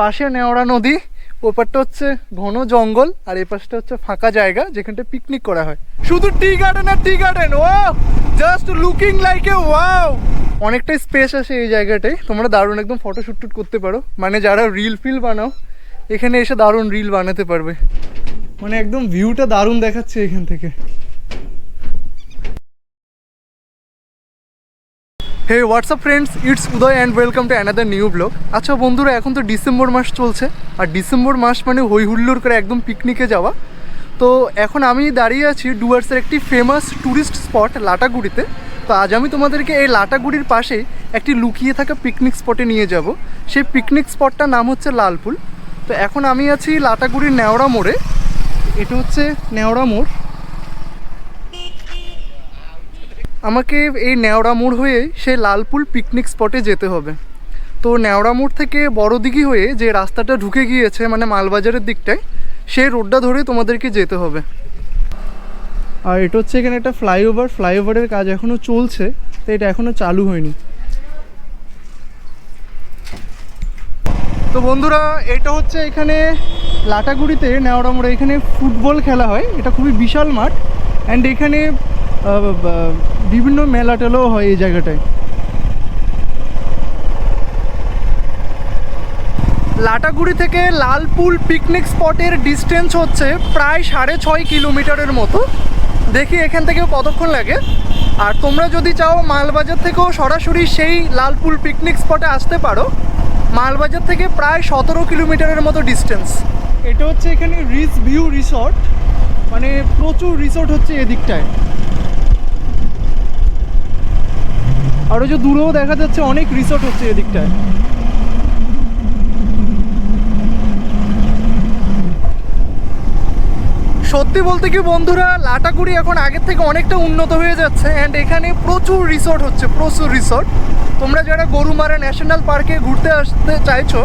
পাশে নেওড়া নদী, ওপারটা হচ্ছে ঘন জঙ্গল আর এই পাশটা হচ্ছে ফাঁকা জায়গা যেখানটা পিকনিক করা হয়। শুধু টি গার্ডেন আর tea garden O just looking like a wow অনেকটাই স্পেস আছে এই জায়গাটায়। তোমরা দারুণ একদম ফটো শ্যুট টুট করতে পারো। মানে যারা রিল ফিল বানাও, এখানে এসে দারুণ রিল বানাতে পারবে। মানে একদম ভিউটা দারুণ দেখাচ্ছে এখান থেকে। Hey WhatsApp friends it's Uday and welcome to another new blog আচ্ছা বন্ধুরা, এখন তো ডিসেম্বর মাস চলছে। আর ডিসেম্বর মাস মানে হই করে একদম পিকনিকে যাওয়া। তো এখন আমি দাঁড়িয়ে আছি ডুয়ার্সের একটি ফেমাস ট্যুরিস্ট স্পট লাটাগুড়িতে। তো আজ আমি তোমাদেরকে এই লাটাগুড়ির পাশেই একটি লুকিয়ে থাকা পিকনিক স্পটে নিয়ে যাব। সেই পিকনিক স্পটটার নাম হচ্ছে লালপুল তো এখন আমি আছি লাটাগুড়ির নেওড়া মোড়ে। এটা হচ্ছে নেওড়া মোড়। আমাকে এই নেওড়া মোড় হয়ে সেই লালপুল পিকনিক স্পটে যেতে হবে। তো নেওড়া মোড় থেকে বড়দিঘি হয়ে যে রাস্তাটা ঢুকে গিয়েছে মানে মালবাজারের দিকটায়, সেই রোডটা ধরে তোমাদেরকে যেতে হবে। আর এটা হচ্ছে এখানে একটা ফ্লাইওভার ফ্লাইওভারের কাজ এখনও চলছে, তো এটা এখনও চালু হয়নি। তো বন্ধুরা, এটা হচ্ছে এখানে লাটাগুড়িতে নেওড়া মোড়ে এখানে ফুটবল খেলা হয়, এটা খুবই বিশাল মাঠ। অ্যান্ড এখানে বিভিন্ন মেলা টেলাও হয় এই জায়গাটায়। লাটাগুড়ি থেকে লালপুল পিকনিক স্পটের ডিস্টেন্স হচ্ছে প্রায় সাড়ে ছয় কিলোমিটারের মতো। দেখি এখান থেকে কতক্ষণ লাগে। আর তোমরা যদি চাও মালবাজার থেকেও সরাসরি সেই লালপুল পিকনিক স্পটে আসতে পারো। মালবাজার থেকে প্রায় সতেরো কিলোমিটারের মতো ডিস্টেন্স। এটা হচ্ছে এখানে রিচ ভিউ রিসর্ট। মানে প্রচুর রিসর্ট হচ্ছে এদিকটায়। আরও যে দূরেও দেখা যাচ্ছে, অনেক রিসর্ট হচ্ছে এদিকটায়। সত্যি বলতে কি বন্ধুরা, লাটাগুড়ি এখন আগের থেকে অনেকটা উন্নত হয়ে যাচ্ছে অ্যান্ড এখানে প্রচুর রিসর্ট হচ্ছে, প্রচুর রিসর্ট তোমরা যারা গরুমারা ন্যাশনাল পার্কে ঘুরতে আসতে চাইছো,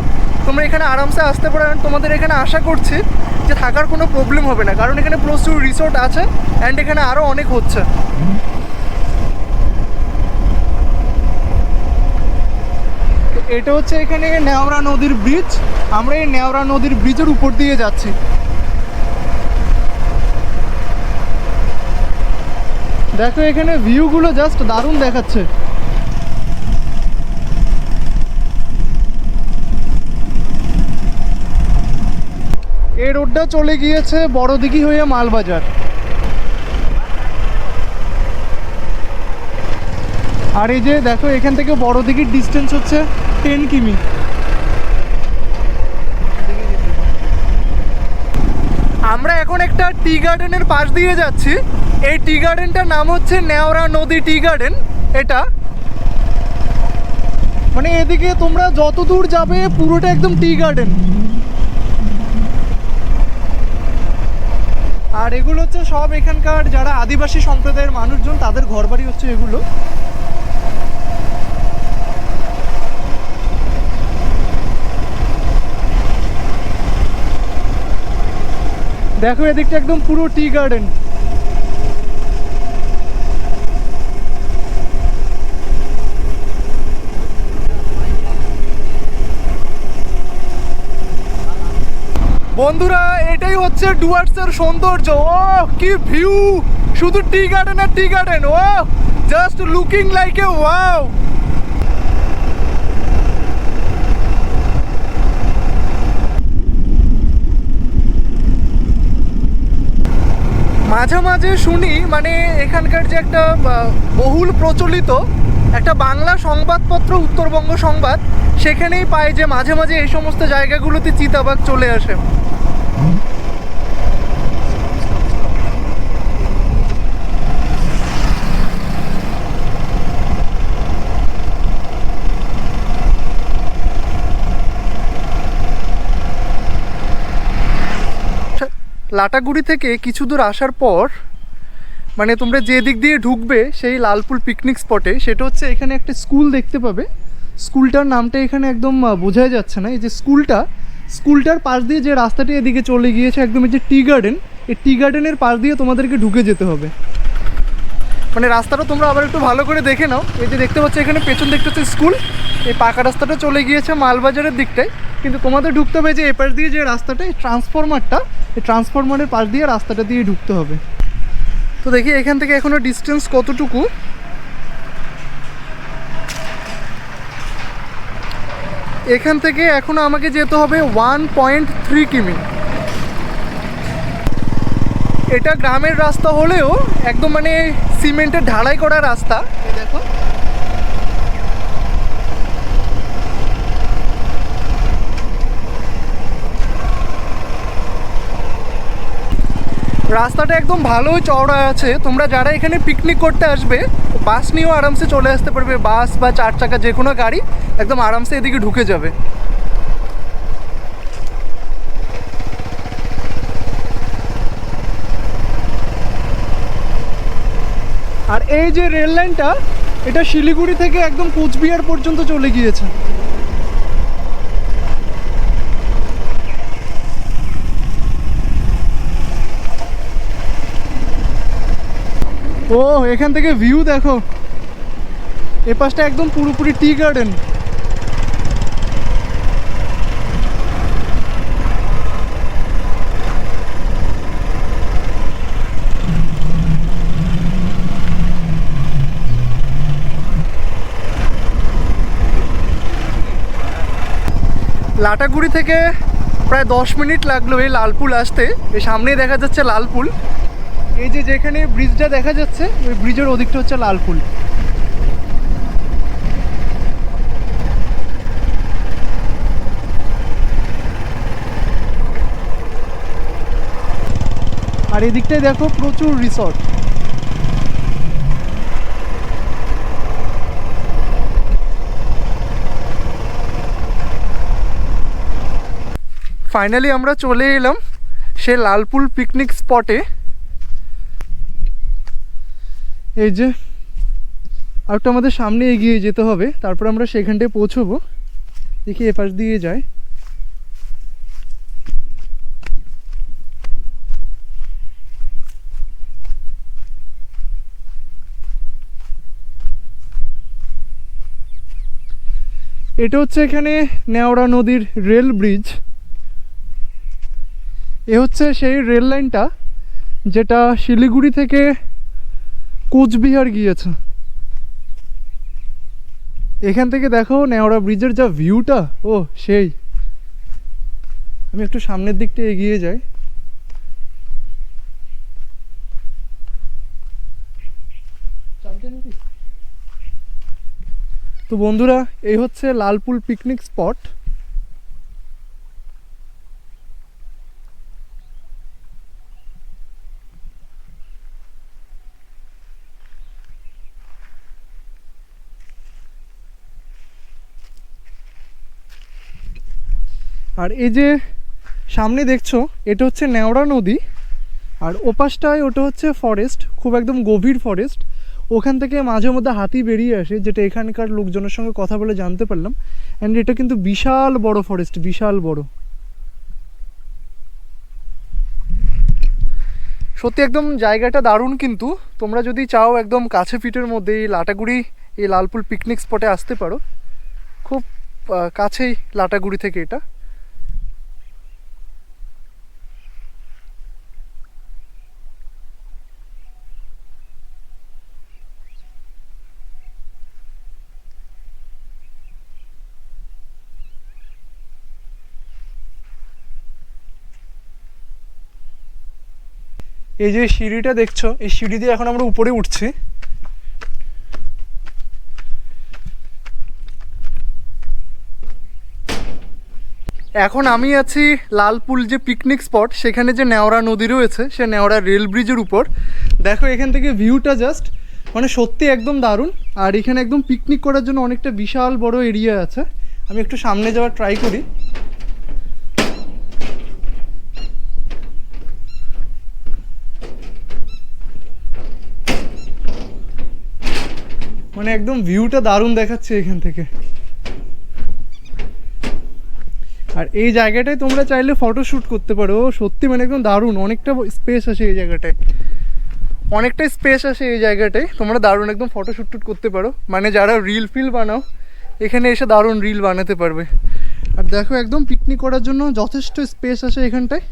তোমরা এখানে আরামসে আসতে পারো, and তোমাদের এখানে আশা করছি যে থাকার কোনো প্রবলেম হবে না, কারণ এখানে প্রচুর রিসর্ট আছে অ্যান্ড এখানে আরও অনেক হচ্ছে। এটা হচ্ছে এখানে নেওড়া নদীর ব্রিজ আমরা এই নেওড়া নদীর ব্রিজের উপর দিয়ে যাচ্ছি। দেখো এখানে ভিউগুলো জাস্ট দারুণ দেখাচ্ছে। এই রোডটা চলে গিয়েছে বড়দিঘি হয়ে মালবাজার। আর এই যে দেখো, এখান থেকে বড় বড়দিঘির ডিস্টেন্স হচ্ছে টেন কিমি। আমরা এখন একটা টি গার্ডেনের পাশ দিয়ে যাচ্ছি। এই টি গার্ডেনটার নাম হচ্ছে নেওরা নদী টি গার্ডেন। এটা মানে এদিকে তোমরা যত দূর যাবে, পুরোটা একদম টি গার্ডেন। আর এগুলো হচ্ছে সব এখানকার যারা আদিবাসী সম্প্রদায়ের মানুষজন, তাদের ঘরবাড়ি হচ্ছে এগুলো। দেখো এদিকটা একদম পুরো টি গার্ডেন। বন্ধুরা, এটাই হচ্ছে ডুয়ার্সের সৌন্দর্য। ও কি ভিউ! শুধু টি গার্ডেন আর tea garden. O just looking like a wow মাঝে মাঝে শুনি মানে এখানকার যে একটা বহুল প্রচলিত একটা বাংলা সংবাদপত্র, উত্তরবঙ্গ সংবাদ, সেখানেই পায় যে মাঝে মাঝে এই সমস্ত জায়গাগুলোতে চিতাবাঘ চলে আসে। লাটাগুড়ি থেকে কিছু দূর আসার পর মানে তোমরা যে দিক দিয়ে ঢুকবে সেই লালপুল পিকনিক স্পটে সেটা হচ্ছে এখানে একটা স্কুল দেখতে পাবে। স্কুলটার নামটা এখানে একদম বোঝাই যাচ্ছে না। এই যে স্কুলটা স্কুলটার পাশ দিয়ে যে রাস্তাটি এদিকে চলে গিয়েছে, একদম এই যে টি গার্ডেন এই টি গার্ডেনের পাশ দিয়ে তোমাদেরকে ঢুকে যেতে হবে। মানে রাস্তাটা তোমরা আবার একটু ভালো করে দেখে নাও। এই যে দেখতে পাচ্ছ, এখানে পেছন দেখতে হচ্ছে স্কুল এই পাকা রাস্তাটা চলে গিয়েছে মালবাজারের দিকটায়। কিন্তু তোমাদের ঢুকতে হবে যে এপাশ দিয়ে যে রাস্তাটা, এই ট্রান্সফরমারটা এই ট্রান্সফরমারের পাশ দিয়ে রাস্তাটা দিয়ে ঢুকতে হবে। তো দেখি এখান থেকে এখনও ডিস্টেন্স কতটুকু? এখান থেকে এখনও আমাকে যেতে হবে ওয়ান পয়েন্ট থ্রি কিমি। এটা গ্রামের রাস্তা হলেও একদম মানে সিমেন্টের ঢালাই করা রাস্তা। দেখো। রাস্তাটা একদম ভালোই চওড়া আছে। তোমরা যারা এখানে পিকনিক করতে আসবে বাস নিয়েও আরামসে চলে আসতে পারবে। বাস বা চার চাকা যে কোনো গাড়ি একদম আরামসে এদিকে ঢুকে যাবে। আর এই যে রেল লাইনটা এটা শিলিগুড়ি থেকে একদম কোচবিহার পর্যন্ত চলে গিয়েছে। ও, এখান থেকে ভিউ দেখো। এ পাশটা একদম পুরোপুরি টি গার্ডেন লাটাগুড়ি থেকে প্রায় দশ মিনিট লাগল এই লালপুল আসতে। এই সামনেই দেখা যাচ্ছে লালপুল। এই যে যেখানে ব্রিজটা দেখা যাচ্ছে, ওই ব্রিজের ওদিকটা হচ্ছে লালপুল আর এদিকটায় দেখো প্রচুর রিসর্ট ফাইনালি আমরা চলে এলাম সে লালপুল পিকনিক স্পটে এই যে আর একটু আমাদের সামনে এগিয়ে যেতে হবে, তারপর আমরা সেখানটায় পৌঁছবো। দেখি এপাশ দিয়ে যায়। এটা হচ্ছে এখানে নেওড়া নদীর রেল ব্রিজ। এ হচ্ছে সেই রেল লাইনটা, যেটা শিলিগুড়ি থেকে কোচবিহার গিয়েছে। এখান থেকে দেখো নেওড়া ব্রিজের যা ভিউটা ও সেই। আমি একটু সামনের দিকটা এগিয়ে যাই। তো বন্ধুরা, এই হচ্ছে লালপুল পিকনিক স্পট আর এই যে সামনে দেখছ, এটা হচ্ছে নেওড়া নদী। আর ওপাশটায় ওটা হচ্ছে ফরেস্ট খুব একদম গভীর ফরেস্ট ওখান থেকে মাঝে মধ্যে হাতি বেরিয়ে আসে, যেটা এখানকার লোকজনের সঙ্গে কথা বলে জানতে পারলাম। অ্যান্ড এটা কিন্তু বিশাল বড় ফরেস্ট বিশাল বড়। সত্যি একদম জায়গাটা দারুণ কিন্তু। তোমরা যদি চাও একদম কাছে পিঠের মধ্যে এই লাটাগুড়ি, এই লালপুল পিকনিক স্পটে আসতে পারো। খুব কাছেই লাটাগুড়ি থেকে এটা। এই যে সিঁড়িটা দেখছ, এই সিঁড়ি দিয়ে এখন আমরা উপরে উঠছি। এখন আমি আছি লালপুল যে পিকনিক স্পট সেখানে যে নেওড়া নদী রয়েছে, সে নেওড়া রেল ব্রিজের উপর। দেখো এখান থেকে ভিউটা জাস্ট মানে সত্যি একদম দারুণ। আর এখানে একদম পিকনিক করার জন্য অনেকটা বিশাল বড় এরিয়া আছে। আমি একটু সামনে যাওয়ার ট্রাই করি। মানে একদম ভিউটা দারুণ দেখাচ্ছে এখান থেকে। আর এই জায়গাটায় তোমরা চাইলে ফটোশ্যুট করতে পারো। সত্যি মানে একদম দারুণ। অনেকটা স্পেস আছে এই জায়গাটায়। অনেকটা স্পেস আছে এই জায়গাটায়। তোমরা দারুণ একদম ফটোশ্যুট টুট করতে পারো। মানে যারা রিল ফিল বানাও, এখানে এসে দারুণ রিল বানাতে পারবে। আর দেখো একদম পিকনিক করার জন্য যথেষ্ট স্পেস আছে এখানটায়।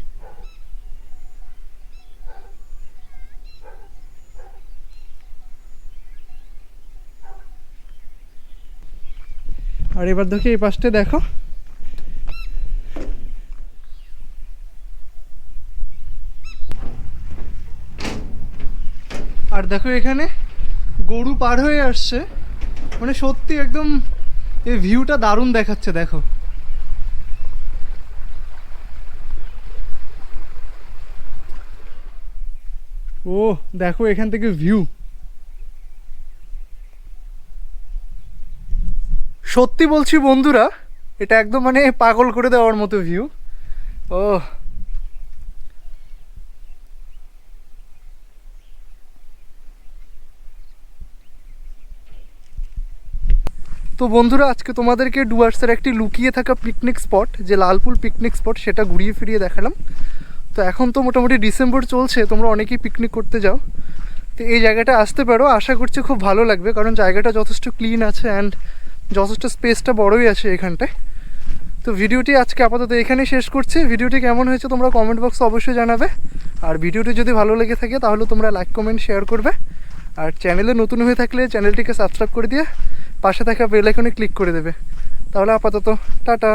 আর এবার দেখো এই পাশটা দেখো। আর দেখো এখানে গরু পার হয়ে আসছে। মানে সত্যি একদম এই ভিউটা দারুণ দেখাচ্ছে, দেখো। ও, দেখো এখান থেকে ভিউ সত্যি বলছি বন্ধুরা, এটা একদম মানে পাগল করে দেওয়ার মতো ভিউ ও তো বন্ধুরা, আজকে তোমাদেরকে ডুয়ার্সের একটি লুকিয়ে থাকা পিকনিক স্পট যে লালপুল পিকনিক স্পট সেটা ঘুরিয়ে ফিরিয়ে দেখালাম। তো এখন তো মোটামুটি ডিসেম্বর চলছে, তোমরা অনেকেই পিকনিক করতে যাও। তো এই জায়গাটা আসতে পারো, আশা করছি খুব ভালো লাগবে, কারণ জায়গাটা যথেষ্ট ক্লিন আছে অ্যান্ড যথেষ্ট স্পেসটা বড়ই আছে এখানটায়। তো ভিডিওটি আজকে আপাতত এখানেই শেষ করছি। ভিডিওটি কেমন হয়েছে তোমরা কমেন্ট বক্সে অবশ্যই জানাবে। আর ভিডিওটি যদি ভালো লেগে থাকে, তাহলে তোমরা লাইক কমেন্ট শেয়ার করবে। আর চ্যানেলে নতুন হয়ে থাকলে চ্যানেলটিকে সাবস্ক্রাইব করে দিয়ে পাশে থাকা বেল আইকনে ক্লিক করে দেবে। তাহলে আপাতত, টাটা।